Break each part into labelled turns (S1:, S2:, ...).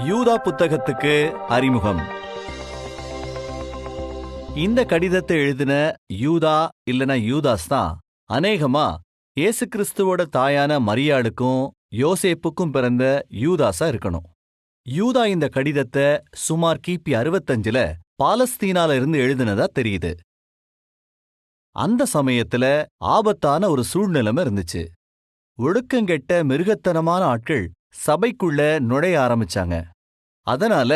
S1: யூதா புத்தகத்துக்கு அறிமுகம். இந்த கடிதத்தை எழுதின யூதா இல்லனா யூதாஸ் தான் அநேகமா இயேசு கிறிஸ்துவோட தாயான மரியாளுக்கும் யோசேப்புக்கும் பிறந்த யூதாஸா இருக்கணும். யூதா இந்த கடிதத்தை சுமார் கிபி அறுபத்தஞ்சுல பாலஸ்தீனால இருந்து எழுதினதா தெரியுது. அந்த சமயத்துல ஆபத்தான ஒரு சூழ்நிலைமை இருந்துச்சு. ஒழுக்கங்கெட்ட மிருகத்தனமான ஆட்கள் சபைக்குள்ள நுழைய ஆரம்பிச்சாங்க. அதனால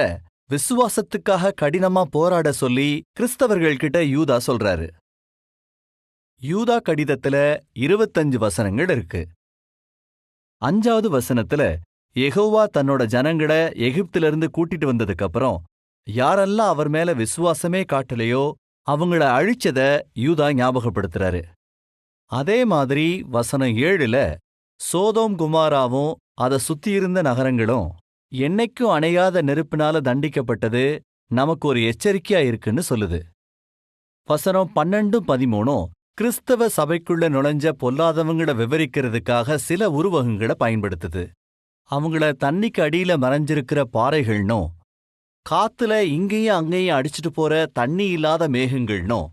S1: விசுவாசத்துக்காக கடினமா போராட சொல்லி கிறிஸ்தவர்கள் கிட்ட யூதா சொல்றாரு. யூதா கடிதத்துல இருபத்தஞ்சு வசனங்கள் இருக்கு. அஞ்சாவது வசனத்துல எகோவா தன்னோட ஜனங்களை எகிப்திலிருந்து கூட்டிட்டு வந்ததுக்கப்புறம் யாரெல்லாம் அவர் மேல விசுவாசமே காட்டலையோ அவங்கள அழிச்சத யூதா ஞாபகப்படுத்துறாரு. அதே மாதிரி வசனம் ஏழுல சோதோம் குமாராவும் அதை சுத்தியிருந்த நகரங்களும் என்னைக்கும் அணையாத நெருப்பினால தண்டிக்கப்பட்டது நமக்கு ஒரு எச்சரிக்கையா இருக்குன்னு சொல்லுது. வசனம் பன்னெண்டும் பதிமூணும் கிறிஸ்தவ சபைக்குள்ள நுழைஞ்ச பொல்லாதவங்கள விவரிக்கிறதுக்காக சில உருவகங்களை பயன்படுத்துது. அவங்கள தண்ணிக்கு அடியில மறைஞ்சிருக்கிற பாறைகள்னும் காத்துல இங்கேயும் அங்கேயும் அடிச்சிட்டு போற தண்ணி இல்லாத மேகங்கள்னும்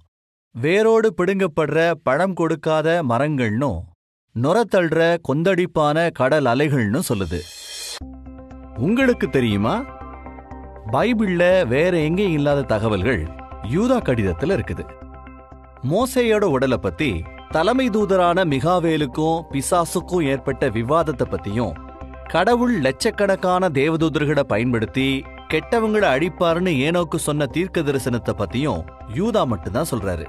S1: வேரோடு பிடுங்கப்படுற பழம் கொடுக்காத மரங்கள்னும் நுரத்தள்ளுற கொந்தடிப்பான கடல் அலைகள்னு சொல்லுது. உங்களுக்கு தெரியுமா? பைபிள்ல வேற எங்கேயும் இல்லாத தகவல்கள் யூதா கடிதத்துல இருக்குது. மோசையோட உடலை பத்தி தலைமை தூதரான மிகாவேலுக்கும் பிசாசுக்கும் ஏற்பட்ட விவாதத்தை பத்தியும் கடவுள் லட்சக்கணக்கான தேவதூதர்களை பயன்படுத்தி கெட்டவங்களை அழிப்பாருன்னு ஏனோக்கு சொன்ன தீர்க்க தரிசனத்தை பத்தியும் யூதா மட்டும்தான் சொல்றாரு.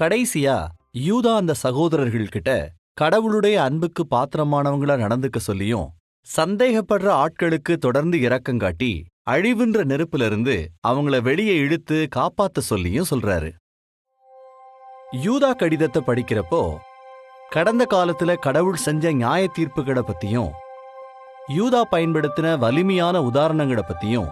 S1: கடைசியா யூதா அந்த சகோதரர்கள் கிட்ட கடவுளுடைய அன்புக்கு பாத்திரமானவங்களா நடந்துக்க சொல்லியும் சந்தேகப்படுற ஆட்களுக்கு தொடர்ந்து இரக்கங்காட்டி அழிவுன்ற நெருப்பிலிருந்து அவங்கள வெளியே இழுத்து காப்பாத்த சொல்லியும் சொல்றாரு. யூதா கடிதத்தை படிக்கிறப்போ கடந்த காலத்துல கடவுள் செஞ்ச நியாய தீர்ப்புகளை பத்தியும் யூதா பயன்படுத்தின வலிமையான உதாரணங்களை பத்தியும்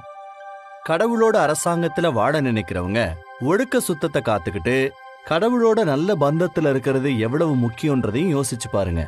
S1: கடவுளோட அரசாங்கத்துல வாழ நினைக்கிறவங்க ஒழுக்க சுத்தத்தை காத்துக்கிட்டு கடவுளோட நல்ல பந்தத்துல இருக்கிறது எவ்வளவு முக்கியன்றதையும் யோசிச்சு பாருங்க.